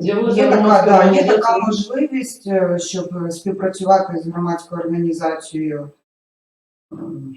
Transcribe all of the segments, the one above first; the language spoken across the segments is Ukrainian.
Є така, да, є така можливість, е, щоб співпрацювати з громадською організацією. ем,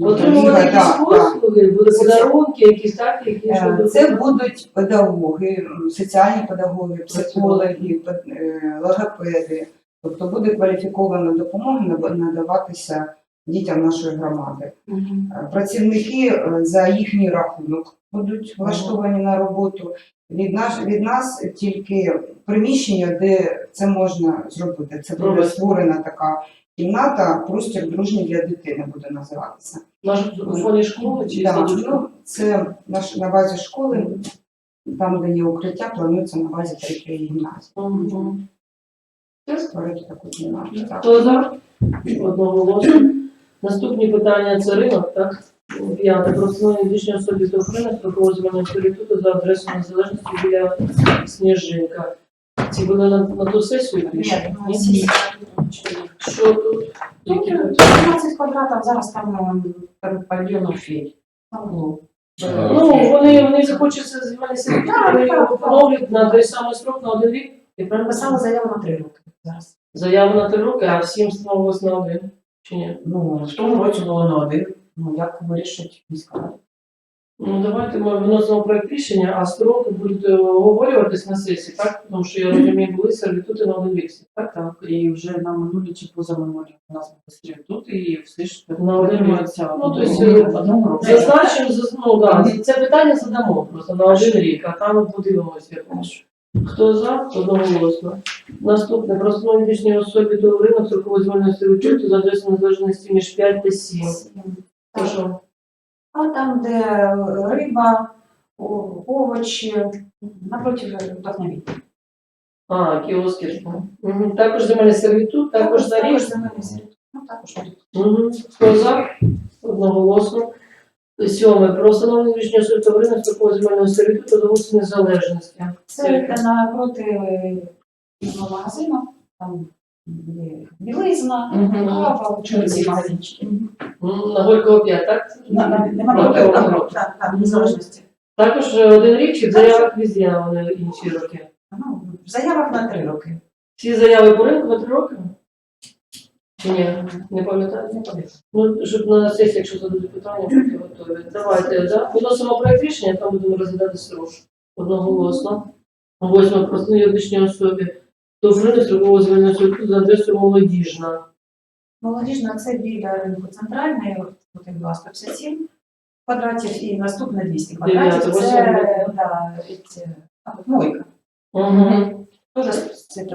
Отримувати якісь да, да. послуги, буде подарунки, якісь так, які Е, щоб Це будуть педагоги, м, соціальні педагоги, психологи, е, логопеди. Тобто буде кваліфікована допомога надаватися дітям нашої громади. Мгм. Е, Працівники е, за їхній рахунок будуть влаштовані на роботу. Від нас, від нас тільки приміщення, де це можна зробити. Це буде створена така кімната, простір дружній для дитини буде називатися. Наш фоні школи чи Да, ну, це наш, на базі школи, там, де є укриття, планується на базі третьої гімназії. Мгм. Створити таку кімнату. Так. Хто за? Одного. Наступні питання це ринок, так? П'яте. Про встановлення фізичної та України строкового земельного сервітуту за адресою незалежності біля Сніжинка. Ці були на, на ту сесію більше? Ні, Що тут? Які Ну, тут? 15 квадратів, зараз там е, павільйон філь. Ну, Ну, вони, вони земельний сервітут, Так, вони його так, поновлюють на той самий строк на один рік. І Писали заяву на три роки зараз. Заяву на три роки, а всім встановилось на один. Чи ні? Ну, в тому році було на один. Ну, як вирішить міська рада. Ну, давайте ми виносимо проект рішення, а строки будуть е, оговорюватись на сесії, так? Тому що я розумію, були сервітути на один рік. Так? Так, і вже на минулі чи позаминулі у нас були тут, і все ж На один дотримуються Ну, то есть, е, одному році. Зазначимо, заз- ну, да, це питання задамо просто на один рік, а там подивимося якось. Хто за, одноголосно. Наступне, про встановлення фізичній особі до ринок строкового звольного сервітуту за адресою незалежності між 5 та 7. Прошу. А там, де риба, овочі, напроти вдохновіння. А, кіоски. Угу. Також земельний сервітут, також рік. земельний сервітут. Ну, також рік. Угу. Хто за? Одноголосно. Сьоме. Про встановлення рішення суду та ринок строкового земельного сервітуту до вулиці Незалежності. Це напроти е, магазину, там є білизна, Мгм. кава, ці магазинчики. М, На Горького 5, так? На- незалежності. Також е, один рік чи в заявах візія вони інші роки? Ну, в заявах на три роки. Всі заяви по ринку на три роки? Чи ні? Не пам'ятаю? Не пам'ятаю. Ну, щоб на сесії, якщо зададуть питання, бути готові. Давайте, да? Виносимо проект рішення, там будемо розглядати срош. Одноголосно. Восьме. Про встановлення юридичній особі. То ринок строкового звільнення за адресою молодіжна. Молодіжна це біля ринку центральної, їх 257 квадратів і наступне 200 квадратів. Це да, мойка. Угу. Тоже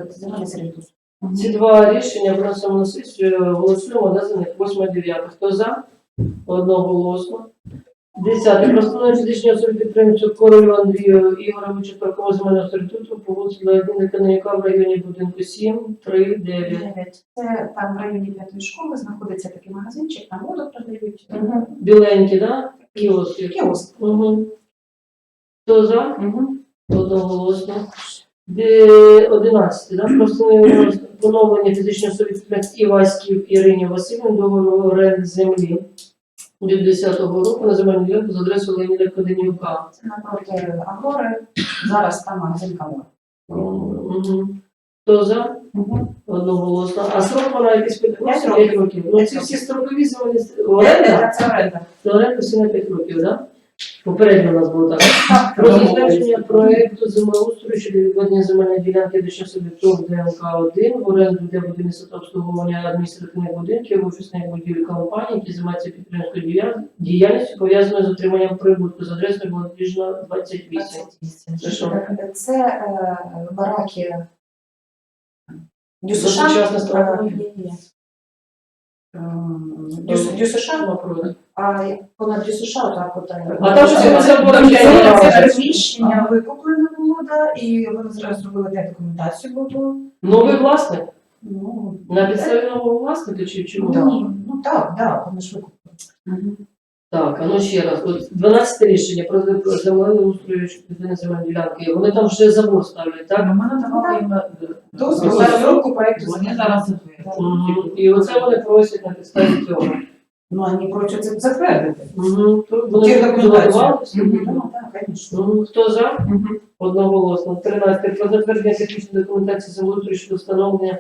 земельний сервітут. Ці два рішення про на сесію, голосуємо да, за них 8-9. Хто за? Одноголосно. Десяте. Про встановлення фізичній особі підприємцю Королю Андрію Ігоровичу паркового земельного сервітуту по вулиці Леоніда Канонюка в районі будинку 7, 3, 9. Дев'ять. Це там в районі п'ятої школи знаходиться такий магазинчик, там воду продають. Біленькі, да? Кіоски. Кіоск. Угу. Хто за? Угу. Одноголосно. Де 11, да? Про встановлення поновлення фізичної особи підприємств Іваськів Ірині Васильівні договору оренди землі від 10-го року на земельну ділянку з адресою Леоніда Каденюка. Це напроти Агори. Зараз там магазин Камор. Угу. Хто за? Угу. Одноголосно. А срок вона якийсь П'ять 5 років. років. Ну, ці всі строкові земельні оренда, Це оренда. оренда всі на 5 років, да? Попередньо у нас було так. Про затвердження проекту землеустрою щодо відведення земельної ділянки до часу ТОВ ДМК-1 в оренду для будівництва обслуговування адміністративних будинків, офісних будівель компаній, які займаються підприємською діяльністю, пов'язаною з отриманням прибутку з адресою Молодіжна 28. Це що? Це е, бараки Дюсуша? Сучасне строкове? Дюс- Дюсуша, Напроти. а понад Дюсуша так от. е, А там же це було це- приміщення викуплене було, да, і вони зразу зробили де документацію було. Новий власник? Ну, На підставі нового власника чи чому? ну так, так, вони ж викупили. Так, а ну ще раз. От 12 рішення про про землеустрою щодо земельної ділянки. Вони там вже забор ставлять, так? Так, ми надавали їм Дозвіл дозвіл. на розробку проекту. Вони зараз Мгм. І оце вони просять на підставі цього. Ну, вони просять це затвердити. Ті Вони документації. готувалися? Ну, так, звісно. Мгм. Хто за? Одноголосно. 13. Про затвердження технічної документації землеустрою щодо встановлення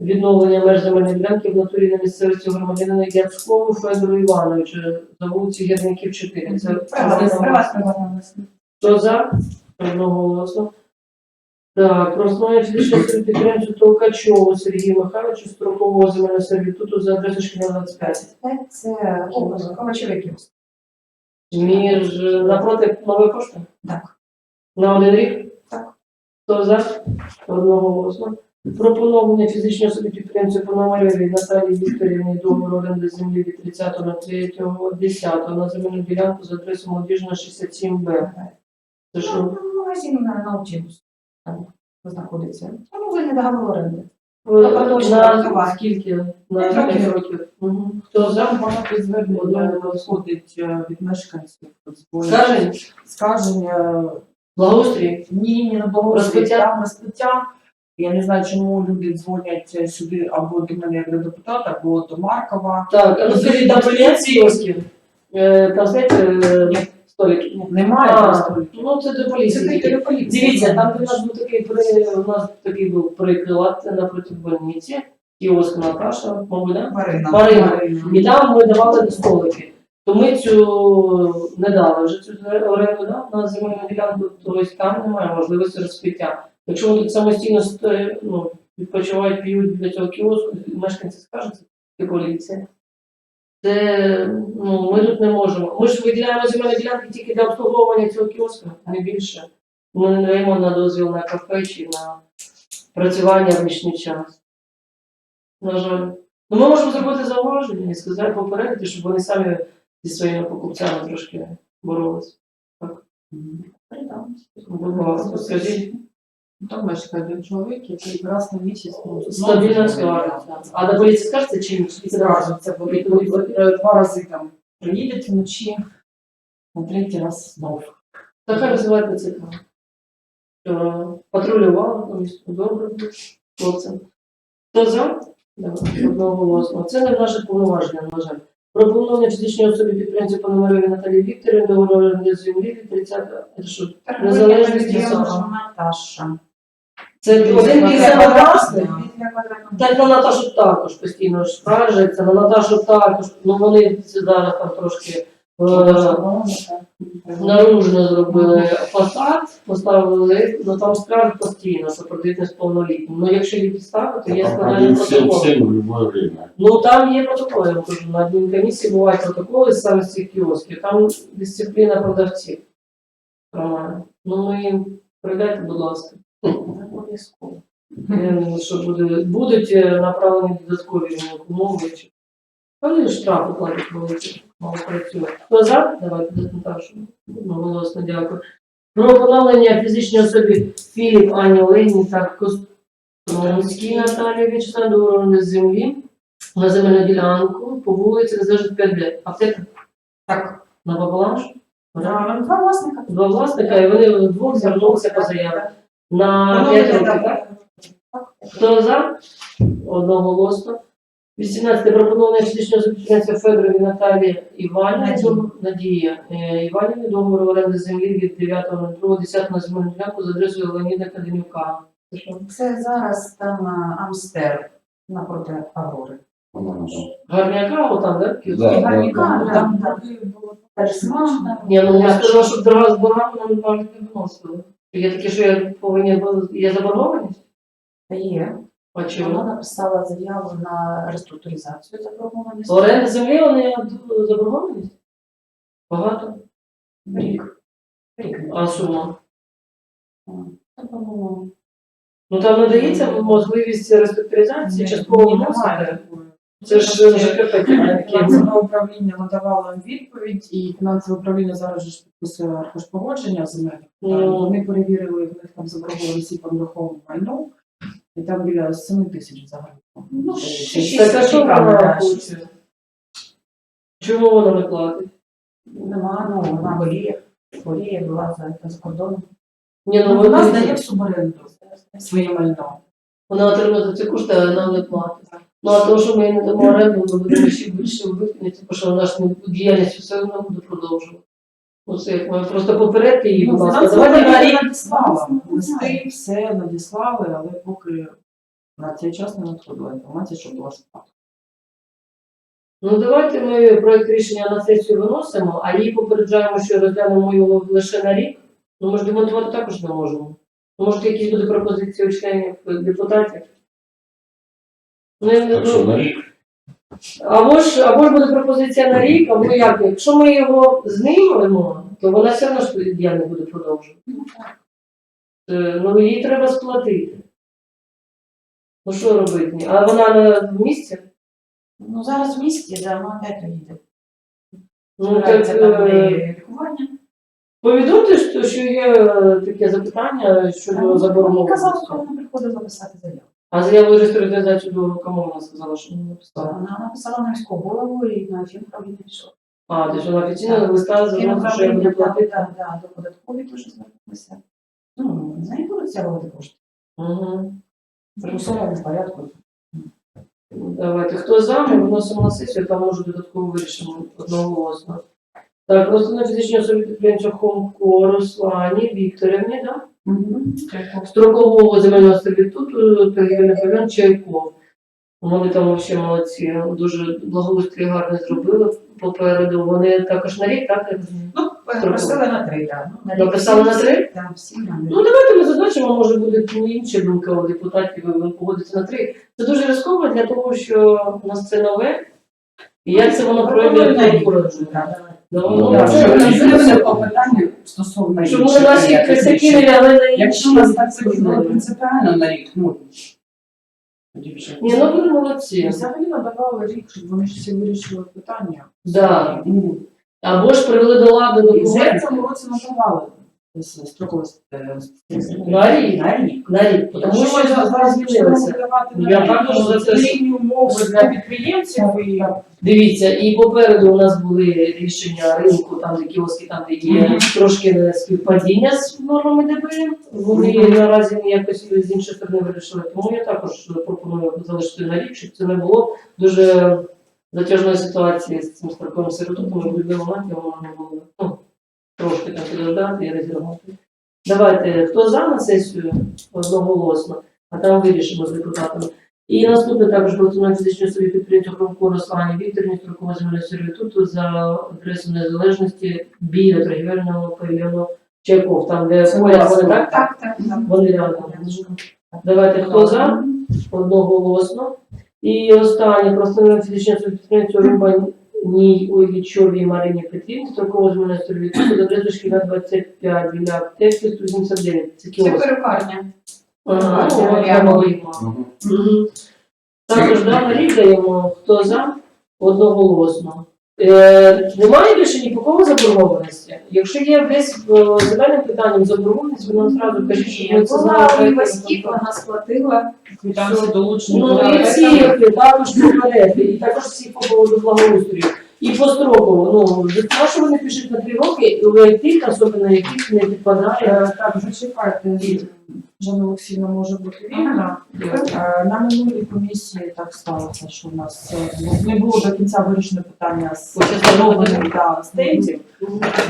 відновлення меж земельної ділянки в натурі на місцевості громадянина Яцкову Федору Івановичу за вулиці Гірників 4. Це Приватна. Хто за? Одноголосно. Так, про основне фізичне особи підприємцю Толкачову Сергію Михайловичу строкового земельного сервітуту за адресою шкільна 25. Це образ Ковачевиків. Між напроти нової пошти? Так. На один рік? Так. Хто за? Одноголосно. Про поновлення фізичної особи підприємцю Пономарьові Наталії Вікторівні договору оренди землі від 30.03.10 на земельну ділянку за адресою Молодіжна 67Б. Це що? Ну, Магазин на наутілус. Там знаходиться. Тому ви не договор оренди. На працювати. скільки? На 5 років. Мгм. Хто за? Багато звернень надходить е, від мешканців. Скажень? Скаження Благоустрій? ні, ні, на благоустрій, Розпиття? там розпиття. Я не знаю, чому люди дзвонять е, сюди або до мене як до депутата, або до Маркова. Так, ну скажіть, там стоять кіоски? Е, Там стоять е, столики? Немає А, просто. Ну, це до поліції. Це тільки. до поліції. Дивіться, там де у нас був такий при у нас такий був приклад напроти больниці, кіоск Наташа, мабуть, да? Марина. Марина. І там ми давали столики. То ми цю не дали вже цю оренду да, на земельну ділянку, тобто там немає можливості розпиття. Якщо вони тут самостійно ну, відпочивають, п'ють для цього кіоску, мешканці скажуть, це поліція. Це ну, ми тут не можемо. Ми ж виділяємо земельні ділянки тільки для обслуговування цього кіоску, не більше. Ми не даємо на дозвіл на кафе чи на працювання в нічний час. На жаль. Ну, ми можемо зробити зауваження і сказати, попередити, щоб вони самі зі своїми покупцями трошки боролись. Будь ласка, скажіть, Там мешкає один чоловік, який раз на місяць ну, стабільно складається. А до поліції скажете чи ні? Це Зразу це буде два рази там приїдуть вночі, на третій раз знов. Та розвивати цікаво. Що Патрулювали там добре було хлопцям. Хто за? Давай, одноголосно. Це не в наших повноваженнях, на жаль. Про поновлення фізичної особи підприємця Пономареві Наталії Вікторівни до оренди землі від 30 це Незалежність Наташа. Це один власник. Після квадратного. Так на Наташу також постійно ж скаржаться, на Наташу також. Ну вони зараз там трошки е, наружно зробили фасад, поставили, ну там скарг постійно, що продають несповнолітні. Ну якщо їх підставити, то є складання протоколу. Ну там є протоколи, я вам кажу, на адмінкомісії бувають протоколи саме з цих кіосків, там дисципліна продавців. Нормально. Ну ми їм передайте, будь ласка. Обов'язково. Я що буде, будуть е, направлені додаткові умови. чи- Вони штрафи платять великі, мало працює. Хто за? Давайте до Наташу. Одноголосно дякую. Про поновлення фізичної особи Філіп Ані Олегні та Костромській Наталії Вячеславі до оренди землі на земельну ділянку по вулиці Незалежність 5Д. Аптека Так. на Бабаланш? Два два власника. Два власника, і вони вдвох звернулися по заяві. На Ну, 5 це років, так. Хто за? Одноголосно. 18. Пропонований фізичного підприємця Федорові Наталії Іванівні, Надії. Надія е, Іванівні, договору оренди землі від 9.02.10 на земельну ділянку за адресою Леоніда Каденюка. Це що? Це зараз там а, Амстер напроти Аврори. Гарняка, отам, так? Да, да, Гарніка, да. там було. Ні, ну я сказала, що дорога з кажуть не вносили. Є таке, що я повинні бу- є заборгованість? Є. А Вона чому? написала заяву на реструктуризацію заборгованості. Оренда землі, вони заборгованість? Багато? Рік. Рік. А сума? Та, по-моєму, Ну там надається можливість реструктуризації Ні, частково ні, немає такої. Це ж ЖКП. Фінансове управління надавало їм відповідь, і фінансове управління зараз ж підписує аркуш погодження питань. Ну. Вони перевірили, в них там заборгованість і по нерухомому майну, і там біля 7 тисяч взагалі. Ну, Це- що вона. Чому вона не платить? Нема, ну, вона боліє. Боліє, була за, за кордоном. Ні, ну вона вона здає в суборенду своє майно. Вона отримує за ці кошти, а нам не платить. Ну, а то, що ми не дамо оренду, ми будемо ще більше вбити, тому що вона ж не діяльність все одно буде продовжувати. Оце як ми просто попередити її, Ну, будь ласка, давайте управління надіслала. Ну, Листи все надіслали, але поки на цей час не надходила інформація, що була справа. Ну давайте ми проект рішення на сесію виносимо, а її попереджаємо, що розглянемо його лише на рік. Ну, ми ж демонтувати також не можемо. Ну, може, якісь буде пропозиції у членів е, депутатів? Ну, Так що ну, на рік або ж, або ж буде пропозиція на рік, або як. Якщо ми його знімемо, то вона все одно ж діяльність буде продовжувати. Е, Ну, їй треба сплатити. Ну що робити? А вона на в місці? Ну, зараз в місті, да, вона опять їде. Ну, так, Збирається там е, і лікування. Повідомте, що, що є е, таке запитання щодо Мені заборони. казали, що вона приходила писати заяву. А заяву організацію до кому вона сказала, що не написала? Вона написала на міську голову і на фінправління пішов. А, тобто вона офіційно листа звернулася, що я буду платити. Так, так, до податкові теж звернулися. Ну, з неї будуть стягувати кошти. Угу. В примусовому порядку. Давайте. Хто за, ми вносимо на сесію, там може додатково вирішимо одноголосно. Так, просто на фізичній особі підприємця Хомко Руслані Вікторівні, да? Строкового земельного сервітуту торгівельний павільйон Чайков. Вони там взагалі молодці, дуже благоустрій гарно зробили попереду. Вони також на рік, так? я? Ну, просили на три, так. Ну, на Написали на три? Так, всі на Ну давайте ми зазначимо, може буде інша думка у депутатів, погодиться на три. Це дуже ризиково для того, що у нас це нове. І як це воно пройде рік. Ну, Ну, це- питанню стосовно Чому інших наші більше. не лягли на Якщо у нас так це було принципіально на рік, ну тоді вже. Ні, ну ви молодці. Взагалі надавали рік, щоб вони ж всі вирішили питання. Да. Ну, Або ж привели до ладу І вже в цьому році надавали строково на рік. на рік. На рік. Тому Тому що що зараз давати Ну, Я також за це рівні умови для підприємців і Дивіться, і попереду у нас були рішення ринку, там де кіоски, там де є трошки не співпадіння з нормами ДБ. Вони наразі ніякось з іншої сторони вирішили. Тому я також пропоную залишити на рік, щоб це не було дуже затяжної ситуації з цим строковим сервітутом. і В будь-який момент його можна було трошки там підождати і розірвати. Давайте, хто за на сесію одноголосно, а там вирішимо з депутатами. І наступне також пропонує фізичній особі підприємцю Хромко Руслані Вікторівні строкового земельного сервітуту за адресою незалежності біля торгівельного павільйону Чайков, там де Це вони так? Так, так. Вони рядом. Давайте хто за? Одноголосно. І останнє просто фізичній особі підприємцю Рубаній Ольгічовій Марині Петрівні строкового земельного сервітуту за адресою шкільна 25 біля аптеки 189. Це Це перукарня. Ага, О, це я прямо можу. Також да, рік даємо, хто за, одноголосно. Е, немає більше ні по кого заборгованості. Якщо є десь е, земельним питанням заборгованість, вона нам зразу кажіть, що ми це Була знаємо. у Васьків, вона сплатила. квитанції долучені. Ну і ці також попереди, і також всі по поводу благоустрою. І построково, ну, на що вони пишуть на три роки, у тих, особливо яких не підпадає. Е, Так, зачекайте, Жанна Олексійовна може бути вільна. Е, На минулій комісії так сталося, що у нас е, не було до кінця вирішено питання з По встановленням та стендів.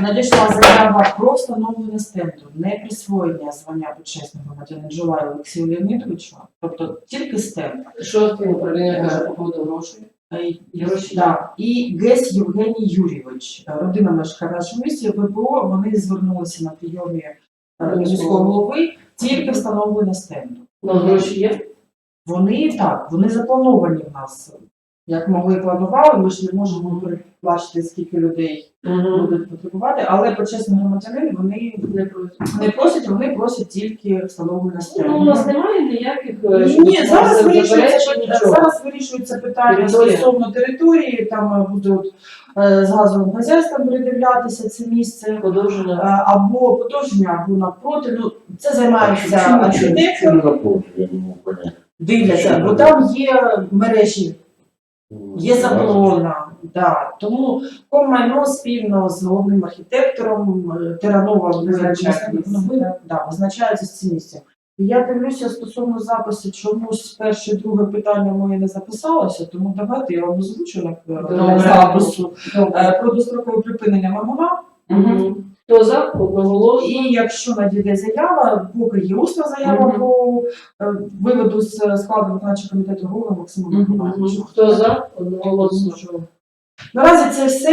Надійшла заява про встановлення стенду, не присвоєння звання почесного громадянина Жулаю Олексію Леонідовичу, тобто тільки стенд. Що з тим управління каже по поводу грошей? Е, І, Гесь Євгеній Юрійович, е, родина місті, ВПО, вони звернулися на прийомі е, міського голови тільки встановлення стенду. Ну, гроші є? Вони так, вони заплановані в нас. Як могли планували, ми ж не можемо передбачити, скільки людей будуть потребувати, але почесні громадянини вони Не просять. не просять, вони просять тільки встановлення. Ну, у нас немає ніяких е, Ні, зараз вирішується, зараз вирішується питання стосовно території, там е, будуть е, з газовим хазяйством передивлятися це місце. Подовження. Або подовження, або навпроти. Ну, це займається архітектор, дивляться, бо там є мережі, є заплона. Да. Тому комайно спільно з головним архітектором е, Теранова да, визначається з місцем. Я дивлюся стосовно запису, чомусь перше, друге питання моє не записалося, тому давайте я вам озвучу на запису. Е, Про дострокове припинення ММА. Мгм. Хто за? Одноголосно. І якщо надійде заява, поки є усна заява Мгм. по е, виводу з складу виконавчого комітету Гуга Максима Мгм. Миколаївича. Хто за? Одноголосно. Наразі це все.